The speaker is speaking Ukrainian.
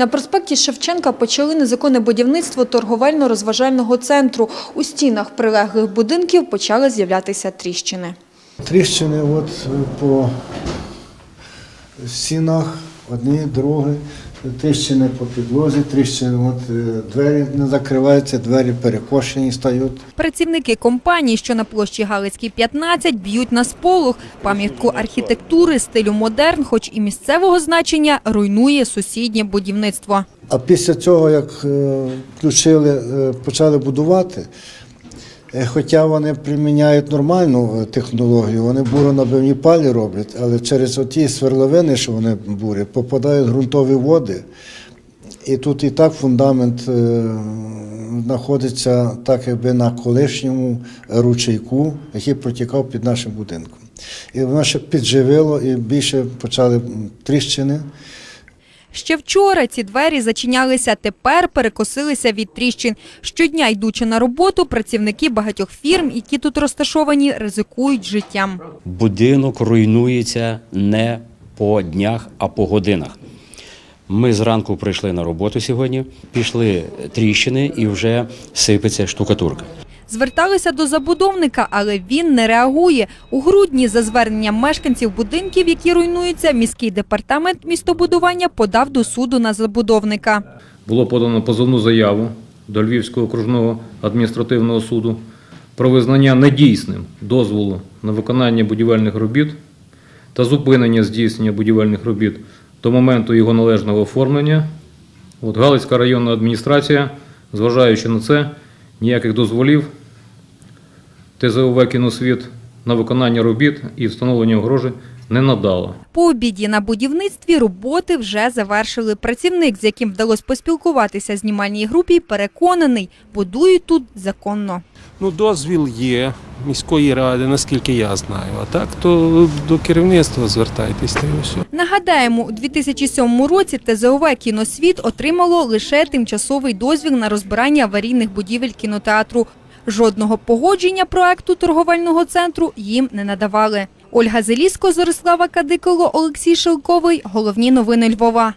На проспекті Шевченка почали незаконне будівництво торговельно-розважального центру. У стінах прилеглих будинків почали з'являтися тріщини. Тріщини от е, по стінах, одні, другі, тріщини по підлозі, тріщини, от е, двері не закриваються, двері перекошені стають. Працівники компанії, що на площі Галицькій 15, б'ють на сполох. Пам'ятку архітектури стилю модерн, хоч і місцевого значення, руйнує сусіднє будівництво. А після цього, як е, включили, е, почали будувати, хоча вони приміняють нормальну е, технологію, вони буронабивні палі роблять, але через оті сверловини, що вони бурять, попадають ґрунтові води. І тут і так фундамент е, знаходиться так, якби на колишньому ручейку, який протікав під нашим будинком. І воно ще підживило і більше почали тріщини. Ще вчора ці двері зачинялися, тепер перекосилися від тріщин. Щодня, йдучи на роботу, працівники багатьох фірм, які тут розташовані, ризикують життям. будинок руйнується не по днях, а по годинах. Ми зранку прийшли на роботу сьогодні, пішли тріщини і вже сипеться штукатурка. Зверталися до забудовника, але він не реагує. У грудні за зверненням мешканців будинків, які руйнуються, міський департамент містобудування подав до суду на забудовника. було подано позовну заяву до Львівського окружного адміністративного суду про визнання недійсним дозволу на виконання будівельних робіт та зупинення здійснення будівельних робіт до моменту його належного оформлення. От Галицька районна адміністрація, зважаючи на це, ніяких дозволів ТЗОВ «Кіносвіт» на виконання робіт і встановлення огорожі не надала. По обіді на будівництві роботи вже завершили. Працівник, з яким вдалося поспілкуватися знімальній групі, переконаний, будують тут законно. Ну, дозвіл є міської ради, наскільки я знаю. А так, то до керівництва звертайтесь. Нагадаємо, у 2007 році ТЗОВ «Кіносвіт» отримало лише тимчасовий дозвіл на розбирання аварійних будівель кінотеатру. Жодного погодження проекту торговельного центру їм не надавали. Ольга Зеліско, Зорислава Кадиколо, Олексій Шелковий. Головні новини Львова.